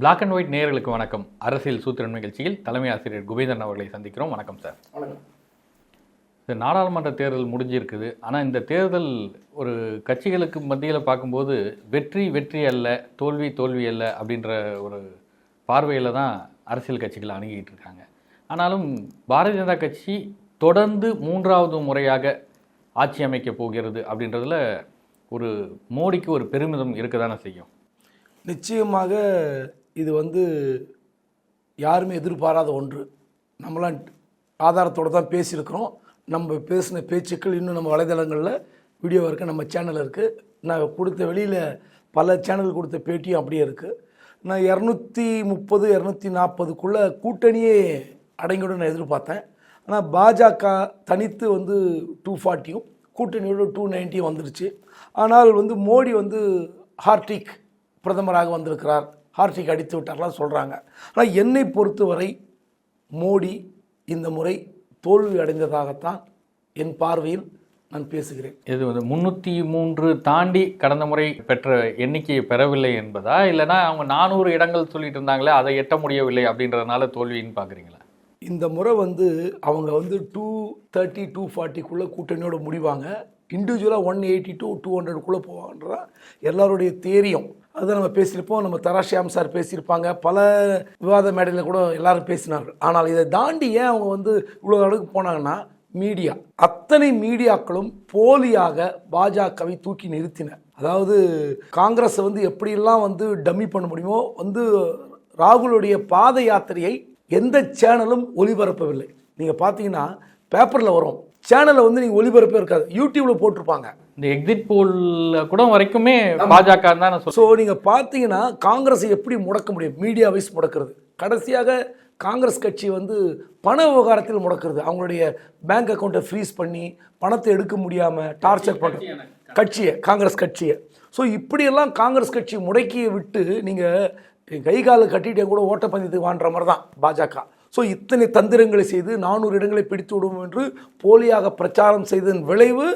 Black and white நேயர்களுக்கு வணக்கம். அரசியல் சூத்திரன் நிகழ்ச்சியில் தலைமை ஆசிரியர் குபேந்திரன் அவர்களை சந்திக்கிறோம். வணக்கம் சார் வணக்கம். இந்த நாடாளுமன்ற தேர்தல் முடிஞ்சிருக்குது. ஆனால் இந்த தேர்தல் ஒரு கட்சிகளுக்கு மத்தியில் பார்க்கும்போது வெற்றி வெற்றி அல்ல தோல்வி தோல்வி அல்ல அப்படின்ற ஒரு பார்வையில் தான் அரசியல் கட்சிகள் அணுகிட்டு இருக்காங்க. ஆனாலும் பாரதிய ஜனதா கட்சி தொடர்ந்து மூன்றாவது முறையாக ஆட்சி அமைக்கப் போகிறது அப்படின்றதுல ஒரு மோடிக்கு ஒரு பெருமிதம் இருக்க தானே செய்யும்? நிச்சயமாக இது வந்து யாருமே எதிர்பாராத ஒன்று. நம்மளாம் ஆதாரத்தோடு தான் பேசியிருக்கிறோம். நம்ம பேசின பேச்சுக்கள் இன்னும் நம்ம வலைதளங்களில் வீடியோ இருக்குது நம்ம சேனல் இருக்குது நான் கொடுத்த வெளியில் பல சேனல் கொடுத்த பேட்டியும் அப்படியே இருக்குது நான் இரநூத்தி முப்பது இரநூத்தி நாற்பதுக்குள்ளே கூட்டணியே அடங்கிவிட நான் எதிர்பார்த்தேன். ஆனால் பாஜக தனித்து வந்து டூ ஃபார்ட்டியும் கூட்டணியோட டூ நைன்ட்டியும் வந்துருச்சு. ஆனால் வந்து மோடி வந்து ஹார்டிக் பிரதமராக வந்திருக்கிறார். ஹார்டிக் அடித்து விட்டார்லாம் சொல்கிறாங்க ஆனால் என்னை பொறுத்தவரை மோடி இந்த முறை தோல்வி அடைந்ததாகத்தான் என் பார்வையில் நான் பேசுகிறேன். இது வந்து முன்னூற்றி மூன்று தாண்டி கடந்த முறை பெற்ற எண்ணிக்கையை பெறவில்லை என்பதா? இல்லைன்னா அவங்க நானூறு இடங்கள் சொல்லிட்டு இருந்தாங்களே அதை எட்ட முடியவில்லை அப்படின்றதுனால தோல்வின்னு பார்க்குறீங்களா? இந்த முறை வந்து அவங்க வந்து டூ தேர்ட்டி டூ ஃபார்ட்டிக்குள்ளே கூட்டணியோட முடிவாங்க. இண்டிவிஜுவலாக ஒன் எயிட்டி டூ டூ ஹண்ட்ரடுக்குள்ளே போவாங்கன்றதான் எல்லாருடைய தேரியம் அது நம்ம பேசியிருப்போம் நம்ம தராஷியாம் சார் பேசியிருப்பாங்க. பல விவாத மேடையில் கூட எல்லாரும் பேசினார்கள். ஆனால் இதை தாண்டி ஏன் அவங்க வந்து இவ்வளோ அளவுக்கு போனாங்கன்னா மீடியா. அத்தனை மீடியாக்களும் போலியாக பாஜகவை தூக்கி நிறுத்தின. அதாவது காங்கிரஸை வந்து எப்படியெல்லாம் வந்து டம்மி பண்ண முடியுமோ வந்து ராகுலுடைய பாத யாத்திரையை எந்த சேனலும் ஒளிபரப்பவில்லை. நீங்கள் பார்த்தீங்கன்னா பேப்பரில் வரும். சேனலில் வந்து நீங்கள் ஒளிபரப்பே இருக்காது. யூடியூப்பில் போட்டிருப்பாங்க. இந்த எக்ஸிட் போல்ல கூட வரைக்குமே பாஜக தான் ஸோ நீங்கள் பார்த்தீங்கன்னா காங்கிரஸை எப்படி முடக்க முடியும்? மீடியா வைஸ் முடக்கிறது. கடைசியாக காங்கிரஸ் கட்சி வந்து பண விவகாரத்தில் முடக்கிறது. அவங்களுடைய பேங்க் அக்கௌண்ட்டை ஃப்ரீஸ் பண்ணி பணத்தை எடுக்க முடியாமல் டார்ச்சர் பண்ணுறது கட்சியை காங்கிரஸ் கட்சியை. ஸோ இப்படியெல்லாம் காங்கிரஸ் கட்சி முடக்கி விட்டு நீங்கள் கை காலை கட்டிட்டே கூட ஓட்டப்பந்தயத்துக்கு வான்ற மாதிரி தான் பாஜக. ஸோ இத்தனை தந்திரங்களை செய்து நானூறு இடங்களை பிடித்து விடுவோம் என்று போலியாக பிரச்சாரம் செய்ததன் விளைவு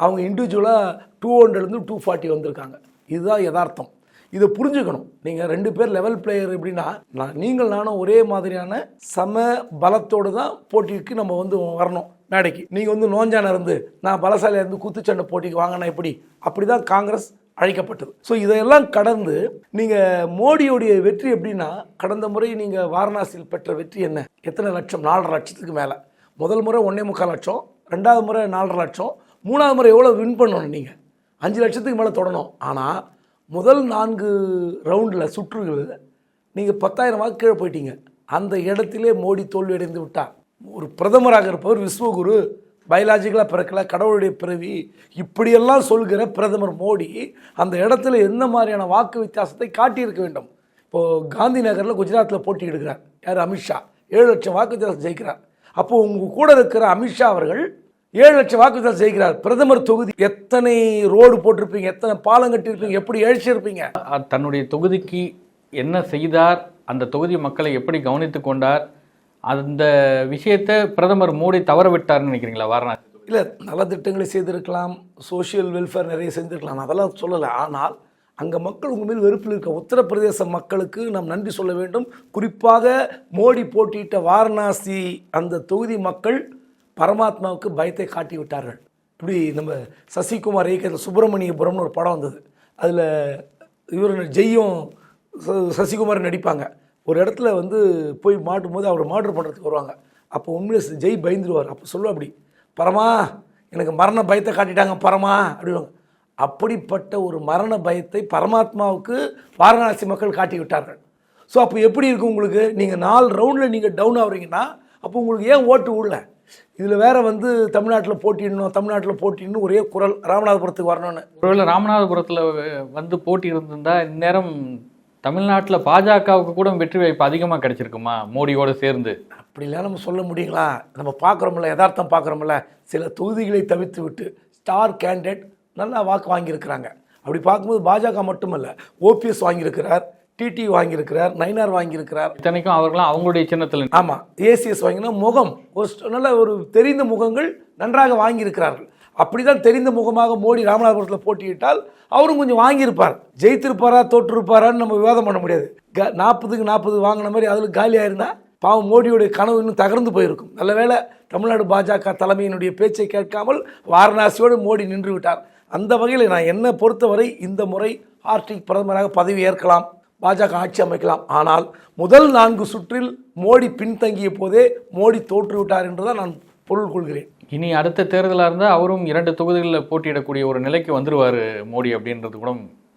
அவங்க இண்டிவிஜுவலாக டூ ஹண்ட்ரட்லேருந்து டூ ஃபார்ட்டி வந்திருக்காங்க. இதுதான் யதார்த்தம். இதை புரிஞ்சுக்கணும். நீங்கள் ரெண்டு பேர் லெவல் பிளேயர் எப்படின்னா நான் நீங்கள் நானும் ஒரே மாதிரியான சம பலத்தோடு தான் போட்டிக்கு நம்ம வந்து வரணும் மேடைக்கு. நீங்கள் வந்து நோஞ்சான இருந்து நான் பலசாலியாக இருந்து குத்துச்சண்டை போட்டிக்கு வாங்கினா எப்படி? அப்படி தான் காங்கிரஸ் அழைக்கப்பட்டது. ஸோ இதையெல்லாம் கடந்து நீங்கள் மோடியோடைய வெற்றி எப்படின்னா கடந்த முறை நீங்கள் வாரணாசியில் பெற்ற வெற்றி என்ன? எத்தனை லட்சம்? நாலரை லட்சத்துக்கு மேலே. முதல் முறை ஒன்றே முக்கால் லட்சம் ரெண்டாவது முறை நாலரை லட்சம் மூணாவது முறை எவ்வளோ வின் பண்ணணும் நீங்கள் அஞ்சு லட்சத்துக்கு மேலே தொடணும். ஆனால் முதல் நான்கு ரவுண்டில் சுற்றுகளில் நீங்கள் பத்தாயிரம் வாக்கு கீழே போயிட்டீங்க. அந்த இடத்திலே மோடி தோல்வியடைந்து விட்டார். ஒரு பிரதமராக இருப்பவர் விஸ்வகுரு. பயாலஜிக்கலாக பிறக்கல கடவுளுடைய பிறவி. இப்படியெல்லாம் சொல்கிற பிரதமர் மோடி அந்த இடத்துல எந்த மாதிரியான வாக்கு வித்தியாசத்தை காட்டியிருக்க வேண்டும்? இப்போது காந்தி நகரில் குஜராத்தில் போட்டியிடுகிறார். யார்? அமித்ஷா ஏழு லட்சம் வாக்கு வித்தியாசம் ஜெயிக்கிறார். அப்போது உங்கள் கூட இருக்கிற அமித்ஷா அவர்கள் ஏழு லட்சம் வாக்கு வித்தியாசம் ஜெயிக்கிறார். பிரதமர் தொகுதி எத்தனை ரோடு போட்டிருப்பீங்க? எத்தனை பாலம் கட்டியிருப்பீங்க? எப்படி எழுச்சியிருப்பீங்க தன்னுடைய தொகுதிக்கு என்ன செய்தார்? அந்த தொகுதி மக்களை எப்படி கவனித்து கொண்டார்? அந்த விஷயத்தை பிரதமர் மோடி தவற விட்டார்னு நினைக்கிறீங்களா வாரணாசி? இல்லை நலத்திட்டங்களை செய்திருக்கலாம் சோஷியல் வெல்ஃபேர் நிறைய செஞ்சிருக்கலாம் அதெல்லாம் சொல்லலை. ஆனால் அங்கே மக்கள் உங்கள் மேல் வெறுப்பில் இருக்க உத்தரப்பிரதேச மக்களுக்கு நாம் நன்றி சொல்ல வேண்டும். குறிப்பாக மோடி போட்டியிட்ட வாரணாசி அந்த தொகுதி மக்கள் பரமாத்மாவுக்கு பயத்தை காட்டி விட்டார்கள் இப்படி நம்ம சசிகுமார் இயக்கத்தில் சுப்பிரமணியபுரம்னு ஒரு படம் வந்தது. அதில் இவர் ஜெய்யும் ச- சசிகுமார் நடிப்பாங்க. ஒரு இடத்துல வந்து போய் மாட்டும் போது அவர் மாட்ரு பண்ணுறதுக்கு வருவாங்க. அப்போ உண்மையிலே ஜெய் பயந்துருவார். அப்போ சொல்லுவா அப்படி பரமா எனக்கு மரண பயத்தை காட்டிட்டாங்க பரமா அப்படிவாங்க அப்படிப்பட்ட ஒரு மரண பயத்தை பரமாத்மாவுக்கு வாரணாசி மக்கள் காட்டி விட்டார்கள் ஸோ அப்போ எப்படி இருக்கும் உங்களுக்கு? நீங்கள் நாலு ரவுண்டில் நீங்கள் டவுன் ஆகுறீங்கன்னா அப்போ உங்களுக்கு ஏன் ஓட்டு விடல இதில் வேற வந்து தமிழ்நாட்டில் போட்டிடணும் தமிழ்நாட்டில் போட்டிடணும் ஒரே குரல் ராமநாதபுரத்துக்கு வரணும்னு. ஒருவேளை ராமநாதபுரத்தில் வந்து போட்டி இருந்திருந்தா இந்நேரம் தமிழ்நாட்டில் பாஜகவுக்கு கூட வெற்றி வாய்ப்பு அதிகமாக கிடைச்சிருக்குமா? மோடியோட சேர்ந்து. அப்படிலாம் நம்ம சொல்ல முடியுங்களா? நம்ம பார்க்குறோம்ல யதார்த்தம் பார்க்குறோம்ல சில தொகுதிகளை தவிர்த்து விட்டு ஸ்டார் கேண்டிடேட் நல்லா வாக்கு வாங்கியிருக்கிறாங்க. அப்படி பார்க்கும்போது பாஜக மட்டுமல்ல ஓபிஎஸ் வாங்கியிருக்கிறார் டிடி வாங்கியிருக்கிறார் நைனார் வாங்கியிருக்கிறார். இத்தனைக்கும் அவர்களாம் அவங்களுடைய சின்னத்தில் ஆமாம் ஏசிஎஸ் வாங்கினா முகம் ஒரு நல்ல ஒரு தெரிந்த முகங்கள் நன்றாக வாங்கியிருக்கிறார்கள். அப்படிதான் தெரிந்த முகமாக மோடி ராமநாதபுரத்தில் போட்டியிட்டால் அவரும் கொஞ்சம் வாங்கியிருப்பார். ஜெயித்திருப்பாரா தோற்றிருப்பாரான்னு நம்ம விவாதம் பண்ண முடியாது. க நாற்பதுக்கு நாற்பது வாங்கின மாதிரி அதில் காலியாக இருந்தால் பாவம் மோடியுடைய கனவு இன்னும் தகர்ந்து போயிருக்கும். நல்ல வேளை தமிழ்நாடு பாஜக தலைமையினுடைய பேச்சை கேட்காமல் வாரணாசியோடு மோடி நின்று விட்டார். அந்த வகையில் நான் என்னை பொறுத்தவரை இந்த முறை ஆர்டிக் பிரதமராக பதவி ஏற்கலாம் பாஜக ஆட்சி அமைக்கலாம். ஆனால் முதல் நான்கு சுற்றில் மோடி பின்தங்கிய போதே மோடி தோற்றுவிட்டார் என்றுதான் நான் பொருள் கொள்கிறேன். இனி அடுத்த தேர்தலாக இருந்தால் அவரும் இரண்டு தொகுதிகளில் போட்டியிடக்கூடிய ஒரு நிலைக்கு வந்துடுவார் மோடி அப்படின்றது கூட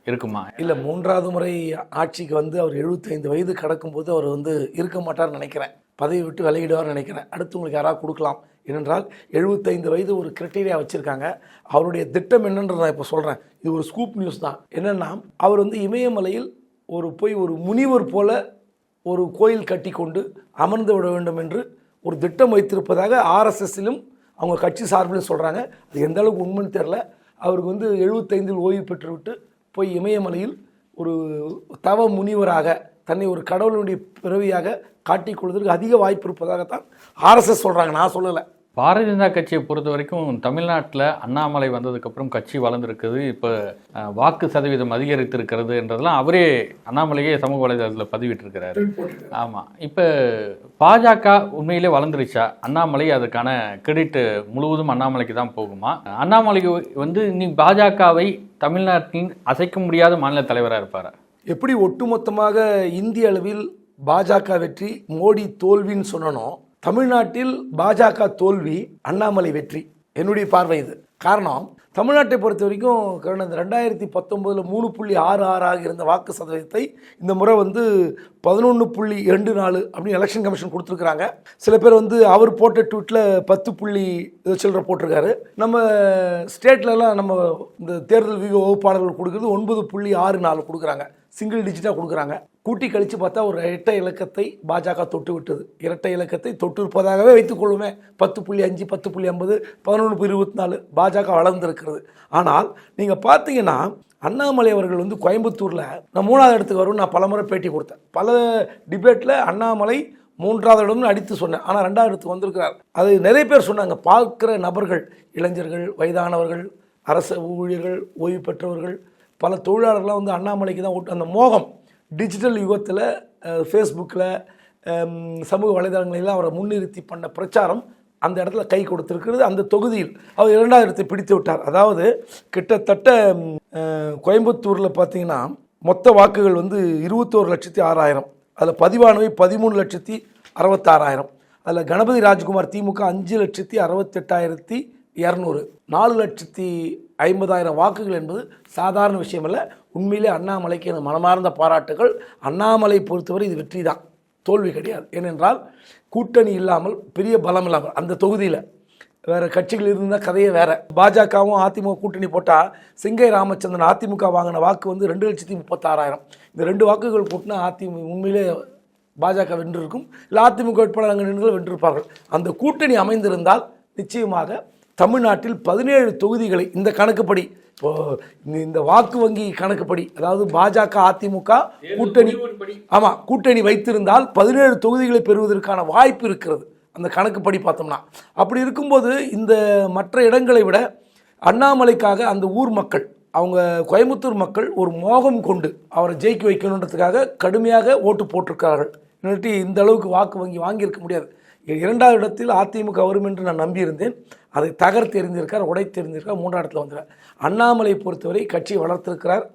இருக்குமா? இல்லை மூன்றாவது முறை ஆட்சிக்கு வந்து அவர் 75 வயது கடக்கும்போது அவர் வந்து இருக்க மாட்டார்னு நினைக்கிறேன். பதவி விட்டு விலகிடுவார்னு நினைக்கிறேன். அடுத்து உங்களுக்கு யாராவது கொடுக்கலாம். ஏனென்றால் 75 வயது ஒரு கிரைட்டீரியா வச்சுருக்காங்க. அவருடைய திட்டம் என்னன்றது நான் இப்போ சொல்கிறேன் இது ஒரு ஸ்கூப் நியூஸ் தான். என்னென்னா அவர் வந்து இமயமலையில் ஒரு போய் ஒரு முனிவர் போல ஒரு கோயில் கட்டி கொண்டு அமர்ந்து விட வேண்டும் என்று ஒரு திட்டம் வைத்திருப்பதாக ஆர்எஸ்எஸ்ஸிலும் அவங்க கட்சி சார்பில் சொல்கிறாங்க அது எந்த அளவுக்கு உண்மைன்னு தெரில அவருக்கு வந்து எழுபத்தைந்தில் ஓய்வு பெற்றுவிட்டு போய் இமயமலையில் ஒரு தவ முனிவராக தன்னை ஒரு கடவுளுடைய பிறவியாக காட்டிக் கொள்வதற்கு அதிக வாய்ப்பு இருப்பதாகத்தான் ஆர்எஸ்எஸ் சொல்கிறாங்க நான் சொல்லலை. பாரதிய ஜனதா கட்சியை பொறுத்த வரைக்கும் தமிழ்நாட்டில் அண்ணாமலை வந்ததுக்கப்புறம் கட்சி வளர்ந்துருக்குது. இப்போ வாக்கு சதவீதம் அதிகரித்திருக்கிறது என்றதெல்லாம் அவரே அண்ணாமலையே சமூக வலைதளத்தில் பதிவிட்டிருக்கிறாரு. ஆமாம் இப்போ பாஜக உண்மையிலே வளர்ந்துருச்சா? அண்ணாமலை அதுக்கான கிரெடிட் முழுவதும் அண்ணாமலைக்கு தான் போகுமா? அண்ணாமலை வந்து நீ பாஜகவை தமிழ்நாட்டின் அசைக்க முடியாத மாநில தலைவராக இருப்பாரா? எப்படி ஒட்டுமொத்தமாக இந்திய அளவில் பாஜக வெற்றி மோடி தோல்வின்னு சொன்னனோ தமிழ்நாட்டில் பாஜக தோல்வி அண்ணாமலை வெற்றி. என்னுடைய பார்வை இது. காரணம் தமிழ்நாட்டை பொறுத்த வரைக்கும் கடந்த இந்த ரெண்டாயிரத்தி பத்தொம்போதில் மூணு புள்ளி ஆறு ஆறாக இருந்த வாக்கு சதவீதத்தை இந்த முறை வந்து பதினொன்று புள்ளி ரெண்டு நாலு அப்படின்னு எலெக்ஷன் கமிஷன் கொடுத்துருக்குறாங்க. சில பேர் வந்து அவர் போட்ட ட்வீட்டில் பத்து புள்ளி சில்லற போட்டிருக்காரு. நம்ம ஸ்டேட்லலாம் நம்ம இந்த தேர்தல் வியூக வகுப்பாளர்கள் கொடுக்குறது ஒன்பது புள்ளி ஆறு நாலு கொடுக்குறாங்க. சிங்கிள் டிஜிட்டாக கொடுக்குறாங்க. கூட்டி கழித்து பார்த்தா ஒரு இரட்டை இலக்கத்தை பாஜக தொட்டு விட்டது. இரட்டை இலக்கத்தை தொட்டு இருப்பதாகவே வைத்துக்கொள்ளுமே பத்து புள்ளி அஞ்சு பத்து புள்ளி ஐம்பது பதினொன்று புள்ளி இருபத்தி நாலு பாஜக வளர்ந்துருக்கிறது. ஆனால் நீங்கள் பார்த்தீங்கன்னா அண்ணாமலை அவர்கள் வந்து கோயம்புத்தூரில் நான் மூணாவது இடத்துக்கு வரும்னு நான் பலமுறை பேட்டி கொடுத்தேன். பல டிபேட்டில் அண்ணாமலை மூன்றாவது இடம்னு அடித்து சொன்னேன். ஆனால் ரெண்டாவது இடத்துக்கு வந்திருக்கிறார். அது நிறைய பேர் சொன்னாங்க. பார்க்குற நபர்கள் இளைஞர்கள் வயதானவர்கள் அரசு ஊழியர்கள் ஓய்வு பெற்றவர்கள் பல தொழிலாளர்கள்லாம் வந்து அண்ணாமலைக்கு தான் ஓட்டு அந்த மோகம் டிஜிட்டல் யுகத்தில் ஃபேஸ்புக்கில் சமூக வலைதளங்களெல்லாம் அவரை முன்னிறுத்தி பண்ண பிரச்சாரம் அந்த இடத்துல கை கொடுத்துருக்கிறது. அந்த தொகுதியில் அவர் இரண்டாவது இடத்தை பிடித்து விட்டார். அதாவது கிட்டத்தட்ட கோயம்புத்தூரில் பார்த்தீங்கன்னா மொத்த வாக்குகள் வந்து இருபத்தோரு லட்சத்தி ஆறாயிரம். அதில் பதிவானவை பதிமூணு லட்சத்தி அறுபத்தாறாயிரம். அதில் கணபதி ராஜ்குமார் திமுக அஞ்சு லட்சத்தி அறுபத்தெட்டாயிரத்தி இரநூறு. நாலு லட்சத்தி ஐம்பதாயிரம் வாக்குகள் என்பது சாதாரண விஷயம் அல்ல உண்மையிலே அண்ணாமலைக்கு எனது மனமார்ந்த பாராட்டுகள். அண்ணாமலை பொறுத்தவரை இது வெற்றி தான் தோல்வி கிடையாது. ஏனென்றால் கூட்டணி இல்லாமல் பெரிய பலம் இல்லாமல் அந்த தொகுதியில் வேறு கட்சிகள் இருந்தால் கதையே வேறு. பாஜகவும் அதிமுக கூட்டணி போட்டால் சிங்கை ராமச்சந்திரன் அதிமுக வாங்கின வாக்கு வந்து ரெண்டு லட்சத்தி முப்பத்தாறாயிரம். இந்த ரெண்டு வாக்குகள் கூட்டினா அதிமுக உண்மையிலே பாஜக வென்றிருக்கும். இல்லை அதிமுக வேட்பாளர் அங்கே நின்று வென்றிருப்பார்கள். அந்த கூட்டணி அமைந்திருந்தால் நிச்சயமாக தமிழ்நாட்டில் பதினேழு தொகுதிகளை இந்த கணக்குப்படி இப்போ இந்த- இந்த வாக்கு வங்கி கணக்குப்படி அதாவது பாஜக அதிமுக கூட்டணி ஆமாம் கூட்டணி வைத்திருந்தால் பதினேழு தொகுதிகளை பெறுவதற்கான வாய்ப்பு இருக்கிறது. அந்த கணக்குப்படி பார்த்தோம்னா. அப்படி இருக்கும்போது இந்த மற்ற இடங்களை விட அண்ணாமலைக்காக அந்த ஊர் மக்கள் அவங்க கோயம்புத்தூர் மக்கள் ஒரு மோகம் கொண்டு அவரை ஜெயிக்க வைக்கணுன்றதுக்காக கடுமையாக ஓட்டு போட்டிருக்கிறார்கள். இல்லாட்டி இந்த அளவுக்கு வாக்கு வங்கி வாங்கியிருக்க முடியாது. இரண்டாவது இடத்தில் அதிமுக வரும் என்று நான் நம்பியிருந்தேன். அதை தகர்த்து எறிந்திருக்கார் உடைத்து எறிந்திருக்கார் மூன்றாம் இடத்துல வந்துடுறார் அண்ணாமலை பொறுத்தவரை கட்சியை வளர்த்திருக்கிறார்.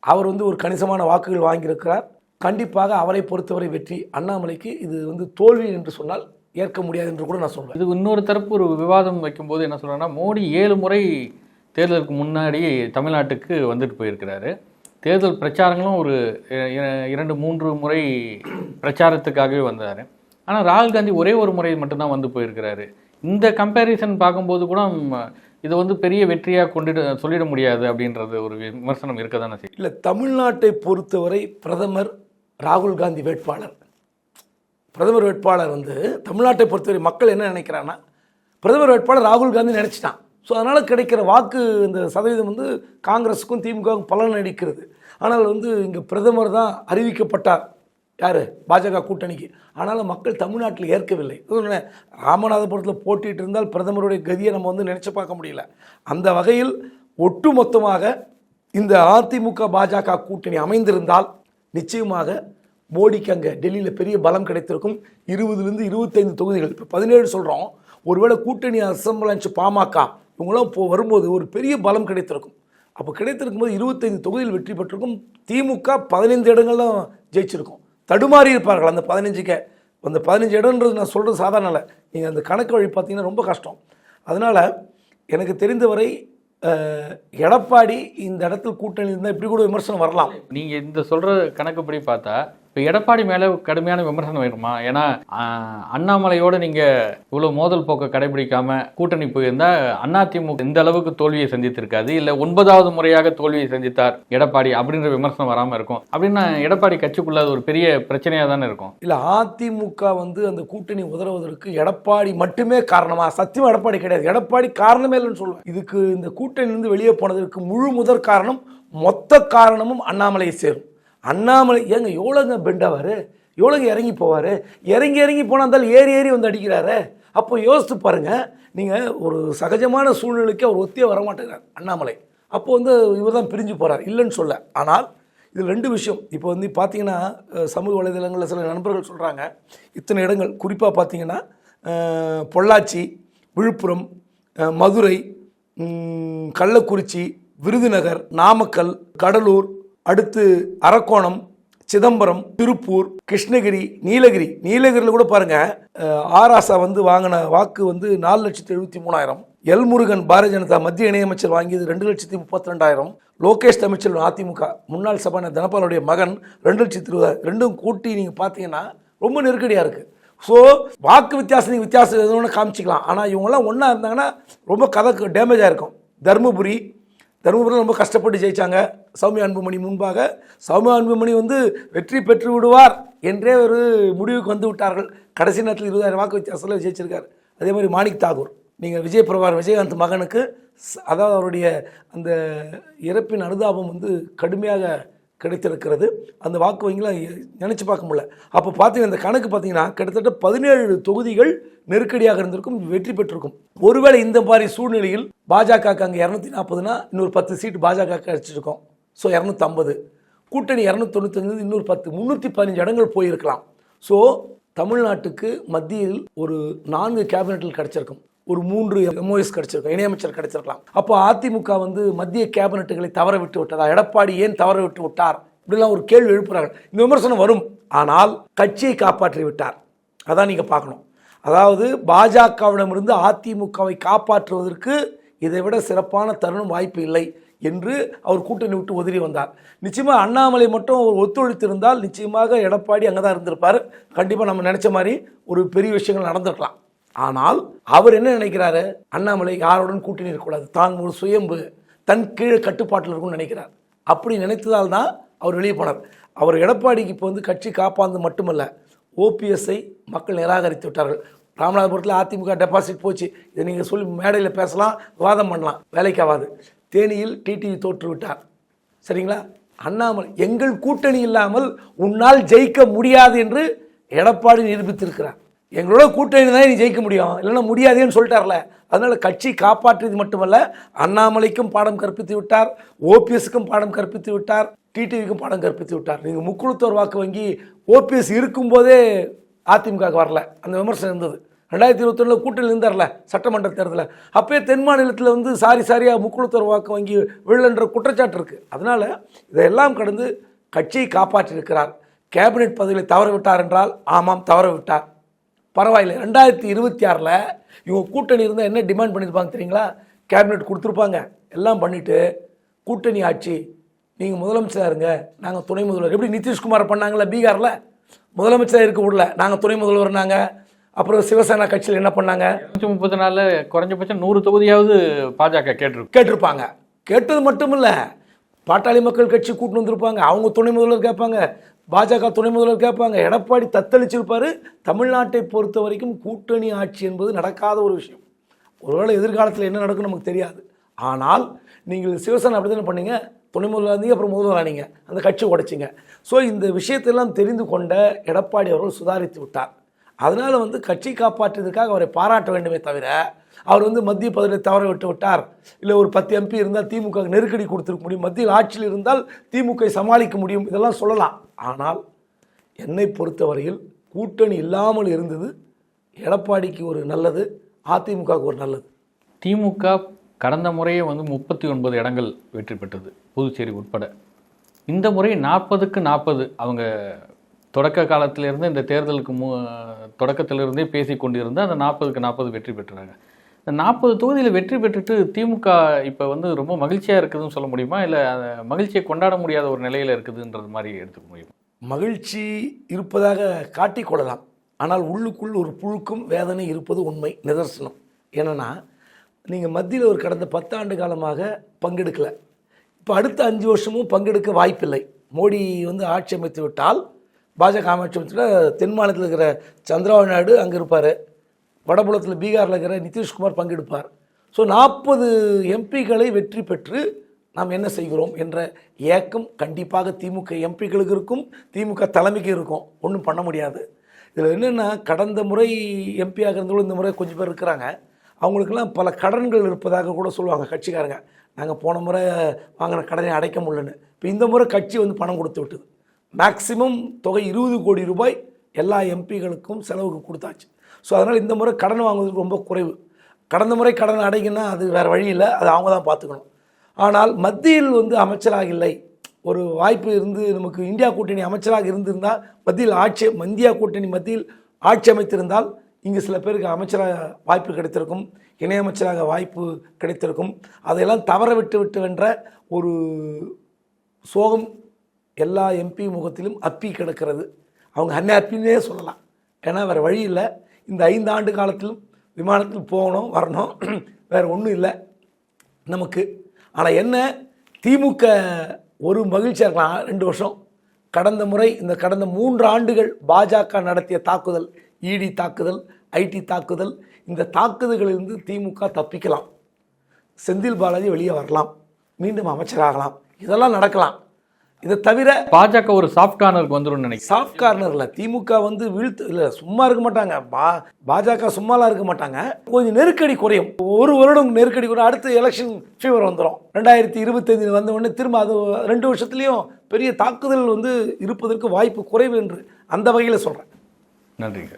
அவர் வந்து ஒரு கணிசமான வாக்குகள் வாங்கியிருக்கிறார். கண்டிப்பாக அவரை பொறுத்தவரை வெற்றி. அண்ணாமலைக்கு இது வந்து தோல்வி என்று சொன்னால் ஏற்க முடியாது என்று கூட நான் சொல்வேன். இது இன்னொரு தரப்பு ஒரு விவாதம் வைக்கும்போது என்ன சொல்கிறேன்னா மோடி ஏழு முறை தேர்தலுக்கு முன்னாடி தமிழ்நாட்டுக்கு வந்துட்டு போயிருக்கிறாரு. தேர்தல் பிரச்சாரங்களும் ஒரு இ- இரண்டு மூன்று முறை பிரச்சாரத்துக்காகவே வந்தார். ஆனால் ராகுல் காந்தி ஒரே ஒரு முறை மட்டும்தான் வந்து போயிருக்கிறாரு. இந்த கம்பேரிசன் பார்க்கும்போது கூட இதை வந்து பெரிய வெற்றியாக கொண்டுட சொல்லிட முடியாது அப்படின்றது ஒரு விமர்சனம் இருக்க தானே செய்யும். இல்லை தமிழ்நாட்டை பொறுத்தவரை பிரதமர் ராகுல் காந்தி வேட்பாளர். பிரதமர் வேட்பாளர் வந்து தமிழ்நாட்டை பொறுத்தவரை மக்கள் என்ன நினைக்கிறாங்கன்னா பிரதமர் வேட்பாளர் ராகுல் காந்தி நினச்சிட்டான். ஸோ அதனால் கிடைக்கிற வாக்கு இந்த சதவீதம் வந்து காங்கிரஸுக்கும் திமுகவுக்கும் பலன் அளிக்கிறது ஆனால் வந்து இங்கே பிரதமர் தான் அறிவிக்கப்பட்டார். யார்? பாஜக கூட்டணிக்கு. ஆனாலும் மக்கள் தமிழ்நாட்டில் ஏற்கவில்லை. ராமநாதபுரத்தில் போட்டிட்டு இருந்தால் பிரதமருடைய கதியை நம்ம வந்து நினச்சி பார்க்க முடியல. அந்த வகையில் ஒட்டுமொத்தமாக இந்த அதிமுக பாஜக கூட்டணி அமைந்திருந்தால் நிச்சயமாக மோடிக்கு அங்கே டெல்லியில் பெரிய பலம் கிடைத்திருக்கும். இருபதுலேருந்து இருபத்தைந்து தொகுதிகள். இப்போ பதினேழு சொல்கிறோம் ஒருவேளை கூட்டணி அசம்பிளன்ஸ் பாமக இவங்களாம் இப்போ வரும்போது ஒரு பெரிய பலம் கிடைத்திருக்கும். அப்போ கிடைத்திருக்கும் போது இருபத்தைந்து தொகுதியில் வெற்றி பெற்றிருக்கும். திமுக பதினைந்து இடங்கள்லாம் ஜெயிச்சிருக்கும். தடுமாறி இருப்பார்கள். அந்த பதினஞ்சுக்கே அந்த பதினஞ்சு இடம்ன்றது நான் சொல்கிறது சாதாரண இல்லை. நீங்கள் அந்த கணக்கு வழி பார்த்தீங்கன்னா ரொம்ப கஷ்டம். அதனால் எனக்கு தெரிந்தவரை எடப்பாடி இந்த இடத்துல கூட்டணி இருந்தால் இப்படி கூட விமர்சனம் வரலாம். நீங்கள் இந்த சொல்கிற கணக்குப்படி பார்த்தா இப்போ எடப்பாடி மேலே கடுமையான விமர்சனம் வருமா ஏன்னா அண்ணாமலையோட நீங்கள் இவ்வளோ மோதல் போக்கை கடைபிடிக்காமல் கூட்டணி போயிருந்தால் அதிமுக இந்த அளவுக்கு தோல்வியை சந்தித்திருக்காது? இல்லை ஒன்பதாவது முறையாக தோல்வியை சந்தித்தார் எடப்பாடி அப்படின்ற விமர்சனம் வராமல் இருக்கும். அப்படின்னா எடப்பாடி கட்சிக்குள்ள அது ஒரு பெரிய பிரச்சனையாக தானே இருக்கும். இல்லை அதிமுக வந்து அந்த கூட்டணி உதறுவதற்கு எடப்பாடி மட்டுமே காரணமா? சத்தியம் எடப்பாடி கிடையாது. எடப்பாடி காரணமே இல்லைன்னு சொல்லுவேன். இதுக்கு இந்த கூட்டணியிலிருந்து வெளியே போனதற்கு முழு முதற் காரணம் மொத்த காரணமும் அண்ணாமலையை சேரும். அண்ணாமலை ஏங்க எவ்வளோங்க பெண்டாவார்? எவ்வளோங்க இறங்கி போவார்? இறங்கி இறங்கி போனால் இருந்தாலும் ஏறி ஏறி வந்து அடிக்கிறாரு? அப்போ யோசித்து பாருங்கள் நீங்கள் ஒரு சகஜமான சூழ்நிலைக்கு அவர் ஒத்தியே வரமாட்டேங்கிறார் அண்ணாமலை. அப்போ வந்து இவர் தான் பிரிஞ்சு போகிறார் இல்லைன்னு சொல்ல. ஆனால் இதில் ரெண்டு விஷயம். இப்போ வந்து பார்த்தீங்கன்னா சமூக வலைதளங்களில் சில நண்பர்கள் சொல்கிறாங்க இத்தனை இடங்கள். குறிப்பாக பார்த்தீங்கன்னா பொள்ளாச்சி விழுப்புரம் மதுரை கள்ளக்குறிச்சி விருதுநகர் நாமக்கல் கடலூர் அடுத்து அரக்கோணம் சிதம்பரம் திருப்பூர் கிருஷ்ணகிரி நீலகிரி. நீலகிரியில் கூட பாருங்கள் ஆராசா வந்து வாங்கின வாக்கு வந்து நாலு லட்சத்தி எழுபத்தி மூணாயிரம். எல்முருகன் பாரதிய ஜனதா மத்திய இணையமைச்சர் வாங்கியது ரெண்டு லட்சத்தி முப்பத்தி ரெண்டாயிரம் லோகேஷ் தமிழ்ச்செல்வன் அதிமுக. முன்னாள் சபான தனபாலுடைய மகன் ரெண்டு லட்சத்தி இருபதாயிரம். ரெண்டும் கூட்டி நீங்கள் பார்த்தீங்கன்னா ரொம்ப நெருக்கடியாக இருக்குது ஸோ வாக்கு வித்தியாசம் நீங்கள் வித்தியாசம் எதுவும் காமிச்சிக்கலாம். ஆனால் இவங்கெல்லாம் ஒன்றா இருந்தாங்கன்னா ரொம்ப கதக்கு டேமேஜாக இருக்கும். தருமபுரி. தருமபுரியில் ரொம்ப கஷ்டப்பட்டு ஜெயிச்சாங்க. சௌமியா அன்புமணி முன்பாக சௌமியா அன்புமணி வந்து வெற்றி பெற்று விடுவார் என்றே ஒரு முடிவுக்கு வந்து விட்டார்கள். கடைசி நேரத்தில் இருபதாயிரம் வாக்கு வித்தியாசத்தில் விஜயிச்சிருக்கார் அதே மாதிரி மாணிக் தாகூர். நீங்கள் விஜய் பிரபார் விஜயகாந்த் மகனுக்கு அதாவது அவருடைய அந்த இறப்பின் அனுதாபம் வந்து கடுமையாக கிடைத்திருக்கிறது. அந்த வாக்கு வங்கிலாம் நினச்சி பார்க்க முடியல. அப்போ பார்த்தீங்கன்னா இந்த கணக்கு பார்த்தீங்கன்னா கிட்டத்தட்ட பதினேழு தொகுதிகள் நெருக்கடியாக இருந்திருக்கும் வெற்றி பெற்றிருக்கும். ஒருவேளை இந்த மாதிரி சூழ்நிலையில் பாஜகவுக்கு அங்கே இரநூத்தி நாற்பதுனா இன்னொரு பத்து சீட்டு பாஜக கிடச்சிருக்கோம் ஸோ இரநூத்தம்பது. கூட்டணி இரநூத்தொண்ணூத்தஞ்சு இன்னொரு பத்து. முந்நூற்றி பதினஞ்சு இடங்கள் போயிருக்கலாம். ஸோ தமிழ்நாட்டுக்கு மத்தியில் ஒரு நான்கு கேபினெட்டில் கிடச்சிருக்கும். ஒரு மூன்று எம்ஓஎஸ் கிடச்சிருக்கும். இணையமைச்சர் கிடச்சிருக்கலாம். அப்போ அதிமுக வந்து மத்திய கேபினெட்டுகளை தவற விட்டு விட்டதா? எடப்பாடி ஏன் தவற விட்டு விட்டார்? இப்படிலாம் ஒரு கேள்வி எழுப்புறாங்க இந்த விமர்சனம் வரும். ஆனால் கட்சியை காப்பாற்றி விட்டார். அதான் நீங்கள் பார்க்கணும். அதாவது பாஜகவிடமிருந்து அதிமுகவை காப்பாற்றுவதற்கு இதை விட சிறப்பான தருணம் வாய்ப்பு இல்லை. என்று அவர் கூட்டணி விட்டு உதறி வந்தார். நிச்சயமாக அண்ணாமலை மட்டும் அவர் ஒத்துழைத்திருந்தால் நிச்சயமாக எடப்பாடி அங்கே தான் இருந்திருப்பார். கண்டிப்பாக நம்ம நினச்ச மாதிரி ஒரு பெரிய விஷயங்கள் நடந்திருக்கலாம். ஆனால் அவர் என்ன நினைக்கிறாரு? அண்ணாமலை யாருடன் கூட்டணி இருக்கக்கூடாது? தான் ஒரு சுயம்பு தன் கீழே கட்டுப்பாட்டில் இருக்கும்னு நினைக்கிறார். அப்படி நினைத்ததால் தான் அவர் வெளியே போனார். அவர் எடப்பாடிக்கு இப்போ வந்து கட்சி காப்பாந்து மட்டுமல்ல ஓபிஎஸ்ஐ மக்கள் நிராகரித்து விட்டார்கள். ராமநாதபுரத்தில் அதிமுக டெபாசிட் போச்சு. இதை நீங்கள் சொல்லி மேடையில் பேசலாம் விவாதம் பண்ணலாம். வேலைக்கு ஆகாது. தேனியில் டிடிவி தோற்றுவிட்டார். சரிங்களா? அண்ணாமலை எங்கள் கூட்டணி இல்லாமல் உன்னால் ஜெயிக்க முடியாது என்று எடப்பாடி நிரூபித்திருக்கிறார். எங்களோட கூட்டணி தான் நீ ஜெயிக்க முடியும். இல்லைன்னா முடியாதேன்னு சொல்லிட்டார்ல. அதனால் கட்சி காப்பாற்றியது மட்டுமல்ல அண்ணாமலைக்கும் பாடம் கற்பித்து விட்டார் ஓபிஎஸ்க்கும் பாடம் கற்பித்து விட்டார் டிடிவிக்கும் பாடம் கற்பித்து விட்டார். நீங்கள் முக்குழுத்தோர் வாக்கு வங்கி ஓபிஎஸ் இருக்கும்போதே அதிமுக வரல. அந்த விமர்சனம் இருந்தது. ரெண்டாயிரத்தி இருபத்தொன்னில் கூட்டணியில் இருந்தார்ல சட்டமன்ற தேர்தலில். அப்பயே தென் மாநிலத்தில் வந்து சாரி சாரியாக முக்குழுத்தர் வாக்கு வங்கி விழன்ற குற்றச்சாட்டு இருக்குது அதனால் இதையெல்லாம் கடந்து கட்சியை காப்பாற்றியிருக்கிறார். கேபினெட் பதவிகளை தவற விட்டார் என்றால் ஆமாம் தவற விட்டார். பரவாயில்லை ரெண்டாயிரத்தி இருபத்தி ஆறில் இவங்க கூட்டணி இருந்தால் என்ன டிமாண்ட் பண்ணியிருப்பாங்க தெரியுங்களா? கேபினெட் கொடுத்துருப்பாங்க. எல்லாம் பண்ணிவிட்டு கூட்டணி ஆட்சி நீங்கள் முதலமைச்சராக இருங்க நாங்கள் துணை முதல்வர். எப்படி நிதிஷ்குமார் பண்ணாங்களே பீகாரில்? முதலமைச்சராக இருக்க விடல நாங்கள் துணை முதல்வர் நாங்கள் அப்புறம் சிவசேனா கட்சியில் என்ன பண்ணாங்க? நூற்றி முப்பத்தி நாலில் குறைஞ்சபட்சம் நூறு தொகுதியாவது பாஜக கேட்டிருக்கும் கேட்டிருப்பாங்க. கேட்டது மட்டும் இல்லை பாட்டாளி மக்கள் கட்சி கூட்டின்னு வந்திருப்பாங்க. அவங்க துணை முதல்வர் கேட்பாங்க. பாஜக துணை முதல்வர் கேட்பாங்க. எடப்பாடி தத்தளிச்சிருப்பாரு. தமிழ்நாட்டை பொறுத்த வரைக்கும் கூட்டணி ஆட்சி என்பது நடக்காத ஒரு விஷயம். ஒருவேளை எதிர்காலத்தில் என்ன நடக்கும் நமக்கு தெரியாது. ஆனால் நீங்கள் சிவசேனா அப்படி தானே பண்ணீங்க? துணை முதல்வர் இருந்தீங்க அப்புறம் முதல்வர் ஆனீங்க. அந்த கட்சி உடைச்சிங்க. ஸோ இந்த விஷயத்தெல்லாம் தெரிந்து கொண்ட எடப்பாடி அவர்கள் சுதாரித்து விட்டார். அதனால் வந்து கட்சி காப்பாற்றியதுக்காக அவரை பாராட்ட வேண்டுமே தவிர அவர் வந்து மத்திய பதவியை தவற விட்டு விட்டார். இல்லை ஒரு பத்து எம்பி இருந்தால் திமுக நெருக்கடி கொடுத்துருக்க முடியும். மத்தியில் ஆட்சியில் இருந்தால் திமுக சமாளிக்க முடியும். இதெல்லாம் சொல்லலாம். ஆனால் என்னை பொறுத்தவரையில் கூட்டணி இல்லாமல் இருந்தது எடப்பாடிக்கு ஒரு நல்லது அதிமுகவுக்கு ஒரு நல்லது. திமுக கடந்த முறையே வந்து முப்பத்தி ஒன்பது இடங்கள் வெற்றி பெற்றது. புதுச்சேரி உட்பட. இந்த முறை நாற்பதுக்கு நாற்பது அவங்க தொடக்க காலத்திலிருந்து இந்த தேர்தலுக்கு மு தொடக்கத்திலிருந்தே பேசி கொண்டிருந்து அந்த நாற்பதுக்கு நாற்பது வெற்றி பெற்றாங்க. இந்த நாற்பது தொகுதியில் வெற்றி பெற்றுட்டு திமுக இப்போ வந்து ரொம்ப மகிழ்ச்சியாக இருக்குதுன்னு சொல்ல முடியுமா? இல்லை மகிழ்ச்சியை கொண்டாட முடியாத ஒரு நிலையில் இருக்குதுன்றது மாதிரி எடுத்துக்க முடியுமா? மகிழ்ச்சி இருப்பதாக காட்டிக்கொள்ளலாம் ஆனால் உள்ளுக்குள் ஒரு புழுக்கும் வேதனை இருப்பது உண்மை நிதர்சனம். என்னன்னா நீங்கள் மத்தியில் ஒரு கடந்த பத்தாண்டு காலமாக பங்கெடுக்கலை. இப்போ அடுத்த அஞ்சு வருஷமும் பங்கெடுக்க வாய்ப்பில்லை. மோடி வந்து ஆட்சி அமைத்து விட்டால் பாஜக ஆட்சி தென் மாநிலத்தில் இருக்கிற சந்திரபாபு நாயுடு அங்கே இருப்பார். வடபுலத்தில் பீகாரில் இருக்கிற நிதிஷ்குமார் பங்கெடுப்பார். ஸோ நாற்பது எம்பிக்களை வெற்றி பெற்று நாம் என்ன செய்கிறோம் என்ற ஏக்கம் கண்டிப்பாக திமுக எம்பிக்களுக்கு இருக்கும் திமுக தலைமைக்கு இருக்கும். ஒன்றும் பண்ண முடியாது. இதில் என்னென்னா கடந்த முறை எம்பியாக இருந்தவங்களும் இந்த முறை கொஞ்சம் பேர் இருக்கிறாங்க. அவங்களுக்கெல்லாம் பல கடன்கள் இருப்பதாக கூட சொல்லுவாங்க கட்சிக்காரங்க. நாங்கள் போன முறை வாங்கின கடனை அடைக்க முடியலன்னு. இப்போ இந்த முறை கட்சி வந்து பணம் கொடுத்து விட்டது. மேக்சிமம் தொகை இருபது கோடி ரூபாய் எல்லா எம்பிகளுக்கும் செலவுக்கு கொடுத்தாச்சு. ஸோ அதனால் இந்த முறை கடன் வாங்குவதற்கு ரொம்ப குறைவு. கடந்த முறை கடன் அடைக்கணும்னா அது வேறு வழி இல்லை அது அவங்க தான் பார்த்துக்கணும். ஆனால் மத்தியில் வந்து அமைச்சராக இல்லை. ஒரு வாய்ப்பு இருந்து நமக்கு இந்தியா கூட்டணி அமைச்சராக இருந்திருந்தால் மத்தியில் ஆட்சி இந்தியா கூட்டணி மத்தியில் ஆட்சி அமைத்திருந்தால் இங்கே சில பேருக்கு அமைச்சராக வாய்ப்பு கிடைத்திருக்கும் இணையமைச்சராக வாய்ப்பு கிடைத்திருக்கும். அதையெல்லாம் தவற விட்டு விட்டு வென்ற ஒரு சோகம் எல்லா எம்பி முகத்திலும் அப்பி கிடக்கிறது. அவங்க அன்ஹாப்பின்னே சொல்லலாம். ஏன்னா வேறு வழி இல்லை. இந்த ஐந்து ஆண்டு காலத்திலும் விமானத்தில் போகணும் வரணும். வேறு ஒன்றும் இல்லை நமக்கு. ஆனால் என்ன திமுக ஒரு மகிழ்ச்சியாக இருக்கலாம். ரெண்டு வருஷம். கடந்த முறை இந்த கடந்த மூன்று ஆண்டுகள் பாஜக நடத்திய தாக்குதல் இடி தாக்குதல் ஐடி தாக்குதல் இந்த தாக்குதல்களிலிருந்து திமுக தப்பிக்கலாம். செந்தில் பாலாஜி வெளியே வரலாம். மீண்டும் அமைச்சராகலாம். இதெல்லாம் நடக்கலாம். இதை தவிர பாஜக ஒரு சாஃப்ட் கார்னருக்கு வந்துடும் நினைக்கிறேன். சாஃப்ட் கார்னரில் திமுக வந்து வீழ்த்து இல்லை சும்மா இருக்க மாட்டாங்க. பா பாஜக சும்மாலாம் இருக்க மாட்டாங்க. கொஞ்சம் நெருக்கடி குறையும். ஒரு வருடம் நெருக்கடி குறையும். அடுத்து எலெக்ஷன் ஃபீவர் வந்துடும் ரெண்டாயிரத்தி இருபத்தைந்தில் வந்த உடனே திரும்ப அது ரெண்டு வருஷத்துலேயும் பெரிய தாக்குதல் வந்து இருப்பதற்கு வாய்ப்பு குறைவு என்று அந்த வகையில் சொல்கிறேன் நன்றிங்க.